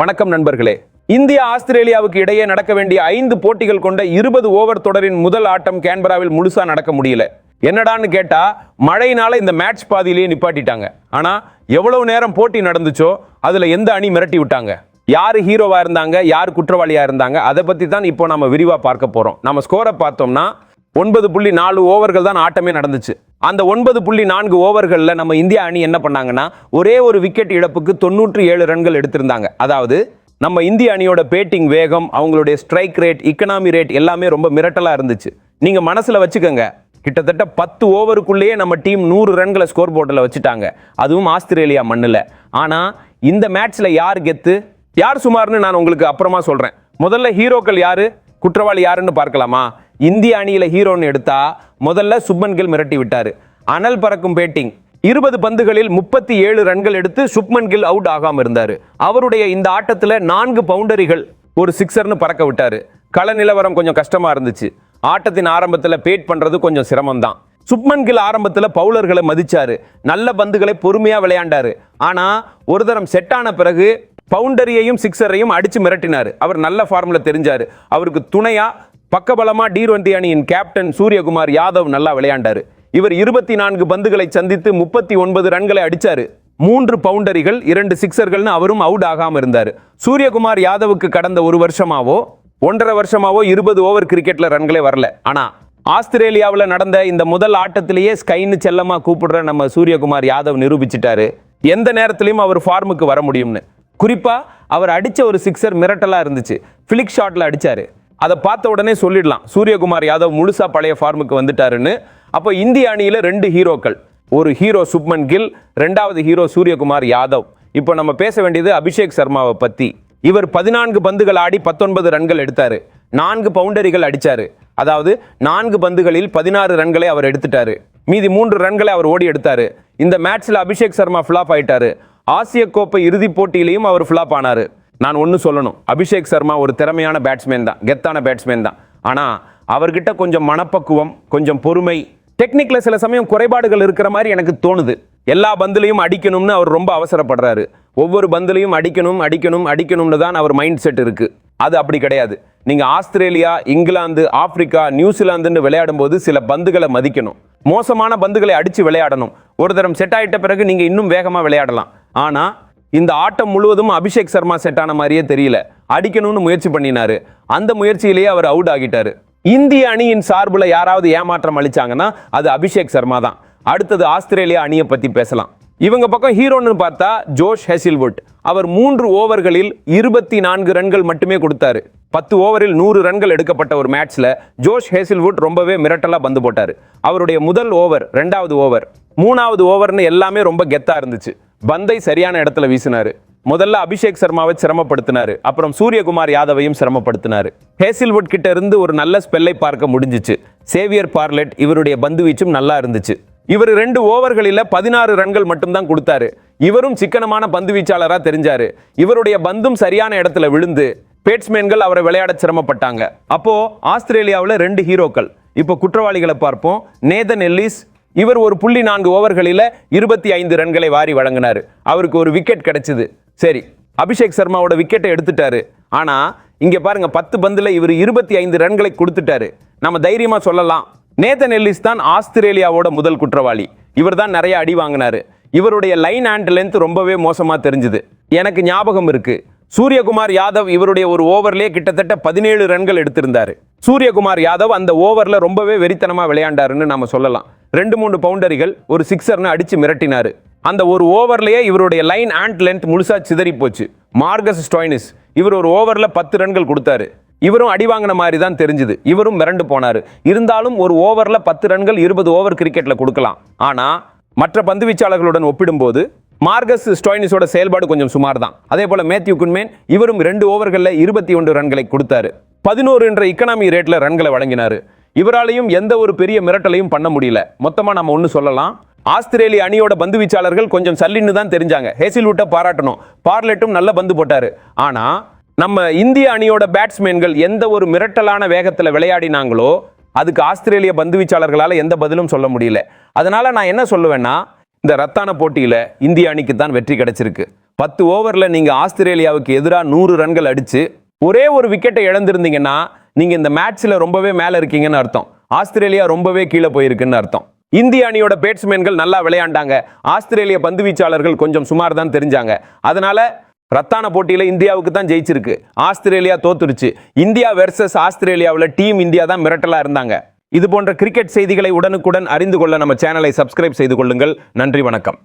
வணக்கம் நண்பர்களே. இந்தியா ஆஸ்திரேலியாவுக்கு இடையே நடக்க வேண்டிய ஐந்து போட்டிகள் கொண்ட இருபது ஓவர் தொடரின் முதல் ஆட்டம் கேன்பராவில் முழுசா நடக்க முடியல. என்னடான்னு கேட்டா மழையினால இந்த மேட்ச் பாதியிலேயே நிப்பாட்டிட்டாங்க. ஆனா எவ்வளவு நேரம் போட்டி நடந்துச்சோ அதுல எந்த அணி மிரட்டி விட்டாங்க? யார் ஹீரோவா இருந்தாங்க யார் குற்றவாளியா இருந்தாங்க அதை பத்தி தான் இப்போ நம்ம விரிவா பார்க்க போறோம். நம்ம ஸ்கோரை பார்த்தோம்னா ஒன்பது புள்ளி நாலு ஓவர்கள் தான் ஆட்டமே நடந்துச்சு. அந்த ஒன்பது புள்ளி நான்கு ஓவர்களில் நம்ம இந்தியா அணி என்ன பண்ணாங்கன்னா ஒரே ஒரு விக்கெட் இழப்புக்கு தொண்ணூற்றி ஏழு ரன்கள் எடுத்திருந்தாங்க. அதாவது நம்ம இந்திய அணியோட பேட்டிங் வேகம் அவங்களுடைய ஸ்ட்ரைக் ரேட் இக்கனாமி ரேட் எல்லாமே ரொம்ப மிரட்டலாக இருந்துச்சு. நீங்கள் மனசில் வச்சுக்கோங்க கிட்டத்தட்ட பத்து ஓவருக்குள்ளேயே நம்ம டீம் நூறு ரன்களை ஸ்கோர் போர்ட்டில் வச்சுட்டாங்க. அதுவும் ஆஸ்திரேலியா மண்ணில். ஆனால் இந்த மேட்ச்சில் யார் கெத்து? யார் சுமார்னு நான் உங்களுக்கு அப்புறமா சொல்கிறேன் முதல்ல ஹீரோக்கள் யார்? குற்றவாளி யாருன்னு பார்க்கலாமா? இந்திய அணியில் ஹீரோன்னு எடுத்தா முதல்ல சுப்மன் கில் மிரட்டி விட்டார். அனல் பறக்கும் பேட்டிங் இருபது பந்துகளில் முப்பத்தி ஏழு ரன்கள் எடுத்து சுப்மன் கில் அவுட் ஆகாமல் இருந்தார். அவருடைய இந்த ஆட்டத்தில் நான்கு பவுண்டரிகள் ஒரு சிக்ஸர்னு பறக்க விட்டார். கள நிலவரம் கொஞ்சம் கஷ்டமாக இருந்துச்சு. ஆட்டத்தின் ஆரம்பத்தில் பேட் பண்ணுறது கொஞ்சம் சிரமம் தான் சுப்மன் கில் ஆரம்பத்தில் பவுலர்களை மதித்தார் நல்ல பந்துகளை பொறுமையாக விளையாண்டார். ஆனால் ஒரு தரம் செட் ஆன பிறகு பவுண்டரியையும் சிக்ஸரையும் அடித்து மிரட்டினார். அவர் நல்ல ஃபார்மில் தெரிஞ்சார். அவருக்கு துணையாக பக்கபலமாக டி அணியின் கேப்டன் சூரியகுமார் யாதவ் நல்லா விளையாண்டார். இவர் இருபத்தி நான்கு பந்துகளை சந்தித்து முப்பத்தி ஒன்பது ரன்களை அடித்தார் மூன்று பவுண்டரிகள் இரண்டு சிக்ஸர்கள்னு அவரும் அவுட் ஆகாமல் இருந்தார். சூரியகுமார் யாதவுக்கு கடந்த ஒரு வருஷமாவோ ஒன்றரை வருஷமாவோ இருபது ஓவர் கிரிக்கெட்டில் ரன்களே வரல. ஆனால் ஆஸ்திரேலியாவில் நடந்த இந்த முதல் ஆட்டத்திலேயே ஸ்கைன்னு செல்லமாக கூப்பிடுற நம்ம சூரியகுமார் யாதவ் நிரூபிச்சிட்டாரு. எந்த நேரத்திலையும் அவர் ஃபார்முக்கு வர முடியும்னு. குறிப்பாக அவர் அடித்த ஒரு சிக்ஸர் மிரட்டலாக இருந்துச்சு. ஃபிளிக் ஷாட்டில் அடித்தார் அதை பார்த்த உடனே சொல்லிடலாம். சூரியகுமார் யாதவ் முழுசா பழைய ஃபார்முக்கு வந்துட்டாருன்னு. அப்போ இந்திய அணியில் ரெண்டு ஹீரோக்கள். ஒரு ஹீரோ சுப்மன் கில் ரெண்டாவது ஹீரோ சூரியகுமார் யாதவ். இப்போ நம்ம பேச வேண்டியது அபிஷேக் சர்மாவை பற்றி இவர் பதினான்கு பந்துகள் ஆடி பத்தொன்பது ரன்கள் எடுத்தார். நான்கு பவுண்டரிகள் அடித்தார் அதாவது நான்கு பந்துகளில் பதினாறு ரன்களை அவர் எடுத்துட்டாரு. மீதி மூன்று ரன்களை அவர் ஓடி எடுத்தார். இந்த மேட்ச்சில் அபிஷேக் சர்மா ஃபிளாப் ஆயிட்டார். ஆசிய கோப்பை இறுதிப் போட்டியிலையும் அவர் ஃபிளாப் ஆனார். நான் ஒன்று சொல்லணும். அபிஷேக் சர்மா ஒரு திறமையான பேட்ஸ்மேன் தான் கெத்தான பேட்ஸ்மேன் தான். ஆனால் அவர்கிட்ட கொஞ்சம் மனப்பக்குவம் கொஞ்சம் பொறுமை டெக்னிக்கில் சில சமயம் குறைபாடுகள் இருக்கிற மாதிரி எனக்கு தோணுது. எல்லா பந்துலையும் அடிக்கணும்னு அவர் ரொம்ப அவசரப்படுறாரு. ஒவ்வொரு பந்துலையும் அடிக்கணும் அடிக்கணும் அடிக்கணும்னு தான் அவர் மைண்ட் செட் இருக்குது அது அப்படி கிடையாது. நீங்கள் ஆஸ்திரேலியா இங்கிலாந்து ஆப்பிரிக்கா நியூசிலாந்துன்னு விளையாடும் போது சில பந்துகளை மதிக்கணும். மோசமான பந்துகளை அடித்து விளையாடணும். ஒரு தரம் செட் ஆகிட்ட பிறகு நீங்கள் இன்னும் வேகமாக விளையாடலாம். ஆனால் இந்த ஆட்டம் முழுவதும் அபிஷேக் சர்மா செட் ஆன மாதிரியே தெரியல. அடிக்கணும்னு முயற்சி பண்ணினாரு. அந்த முயற்சியிலேயே அவர் அவுட் ஆகிட்டார். இந்திய அணியின் சார்பில் யாராவது ஏமாற்றம் அளிச்சாங்கன்னா அது அபிஷேக் சர்மா தான். அடுத்தது ஆஸ்திரேலியா அணியை பற்றி பேசலாம். இவங்க பக்கம் ஹீரோன்னு பார்த்தா ஜோஷ் ஹெசில்வுட். அவர் மூன்று ஓவர்களில் இருபத்தி நான்கு ரன்கள் மட்டுமே கொடுத்தாரு. பத்து ஓவரில் நூறு ரன்கள் எடுக்கப்பட்ட ஒரு மேட்ச்ல ஜோஷ் ஹேசில்வுட் ரொம்பவே மிரட்டலாக பந்து போட்டார். அவருடைய முதல் ஓவர் ரெண்டாவது ஓவர் மூணாவது ஓவர்னு எல்லாமே ரொம்ப கெத்தா இருந்துச்சு. பந்தை சரியான இடத்துல வீசினார். முதல்ல அபிஷேக் சர்மாவை சிரமப்படுத்தினார். அப்புறம் சூரியகுமார் யாதவையும் சிரமப்படுத்தினார். ஹேசில்வுட் கிட்ட இருந்து ஒரு நல்ல ஸ்பெல்லை பார்க்க முடிஞ்சிச்சு. சேவியர் பார்லெட் இவருடைய பந்து வீச்சும் நல்லா இருந்துச்சு. இவர் ரெண்டு ஓவர்களில் பதினாறு ரன்கள் மட்டும்தான் கொடுத்தாரு. இவரும் சிக்கனமான பந்து வீச்சாளராக தெரிஞ்சாரு. இவருடைய பந்தும் சரியான இடத்துல விழுந்து பேட்ஸ்மேன்கள் அவரை விளையாட சிரமப்பட்டாங்க. அப்போ ஆஸ்திரேலியாவில் ரெண்டு ஹீரோக்கள். இப்போ குற்றவாளிகளை பார்ப்போம். நேதன் எல்லிஸ் இவர் ஒரு புள்ளி நான்கு ஓவர்களில் இருபத்தி ஐந்து ரன்களை வாரி வழங்கினார். அவருக்கு ஒரு விக்கெட் கிடைச்சிது. சரி அபிஷேக் சர்மாவோட விக்கெட்டை எடுத்துட்டாரு. ஆனால் இங்கே பாருங்கள் பத்து பந்தில் இவர் இருபத்தி ஐந்து ரன்களை கொடுத்துட்டாரு. நம்ம தைரியமாக சொல்லலாம். நேத்தன் எல்லிஸ் தான் ஆஸ்திரேலியாவோட முதல் குற்றவாளி. இவர் தான் நிறைய அடி வாங்கினாரு. இவருடைய லைன் அண்ட் லென்த் ரொம்பவே மோசமாக தெரிஞ்சுது. எனக்கு ஞாபகம் இருக்குது சூரியகுமார் யாதவ் இவருடைய ஒரு ஓவர்லேயே கிட்டத்தட்ட பதினேழு ரன்கள் எடுத்திருந்தாரு. சூரியகுமார் யாதவ் அந்த ஓவரில் ரொம்பவே வெறித்தனமாக விளையாண்டாருன்னு நம்ம சொல்லலாம். ரெண்டு மூணு பவுண்டரிகள் ஒரு சிக்ஸர்னு அடித்து மிரட்டினார். அந்த ஒரு ஓவர்லேயே இவருடைய லைன் ஆண்ட் லென்த் முழுசா சிதறி போச்சு. மார்கஸ் ஸ்டோய்னிஸ் இவர் ஒரு ஓவரில் பத்து ரன்கள் கொடுத்தாரு. இவரும் அடி வாங்கின மாதிரி தான் தெரிஞ்சுது. இவரும் மிரண்டு போனாரு. இருந்தாலும் ஒரு ஓவரில் பத்து ரன்கள் இருபது ஓவர் கிரிக்கெட்டில் கொடுக்கலாம். ஆனால் மற்ற பந்து வீச்சாளர்களுடன் ஒப்பிடும்போது மார்கஸ் ஸ்டோய்னிஸோட செயல்பாடு கொஞ்சம் சுமார் தான் அதே போல் மேத்யூ குன்மேன் இவரும் ரெண்டு ஓவர்களில் இருபத்தி ஒன்று ரன்களை கொடுத்தாரு. பதினோரு என்ற இக்கனாமி ரேட்டில் ரன்களை வழங்கினார். இவராலையும் எந்த ஒரு பெரிய மிரட்டலையும் பண்ண முடியல. மொத்தமாக நம்ம ஒன்று சொல்லலாம். ஆஸ்திரேலிய அணியோட பந்து வீச்சாளர்கள் கொஞ்சம் சல்லின்னு தான் தெரிஞ்சாங்க. ஹேசில்வுட்டை பாராட்டணும். பார்லெட்டும் நல்ல பந்து போட்டார். ஆனால் நம்ம இந்திய அணியோட பேட்ஸ்மேன்கள் எந்த ஒரு மிரட்டலான வேகத்தில் விளையாடினாங்களோ அதுக்கு ஆஸ்திரேலிய பந்து வீச்சாளர்களால் எந்த பதிலும் சொல்ல முடியல. அதனால் நான் என்ன சொல்லுவேன்னா இந்த ரத்தான போட்டியில் இந்திய அணிக்கு தான் வெற்றி கிடைச்சிருக்கு. பத்து ஓவரில் நீங்கள் ஆஸ்திரேலியாவுக்கு எதிராக நூறு ரன்கள் அடித்து ஒரே ஒரு விக்கெட்டை இழந்திருந்தீங்கன்னா நீங்கள் இந்த மேட்ச்சில் ரொம்பவே மேலே இருக்கீங்கன்னு அர்த்தம். ஆஸ்திரேலியா ரொம்பவே கீழே போயிருக்குன்னு அர்த்தம். இந்திய அணியோட பேட்ஸ்மேன்கள் நல்லா விளையாண்டாங்க. ஆஸ்திரேலிய பந்து வீச்சாளர்கள் கொஞ்சம் சுமார் தான் தெரிஞ்சாங்க. அதனால ரத்தான போட்டியில் இந்தியாவுக்கு தான் ஜெயிச்சிருக்கு. ஆஸ்திரேலியா தோத்துருச்சு. இந்தியா வெர்சஸ் ஆஸ்திரேலியாவில் டீம் இந்தியா தான் மிரட்டலாக இருந்தாங்க. இது போன்ற கிரிக்கெட் செய்திகளை உடனுக்குடன் அறிந்து கொள்ள நம்ம சேனலை சப்ஸ்கிரைப் செய்து கொள்ளுங்கள். நன்றி வணக்கம்.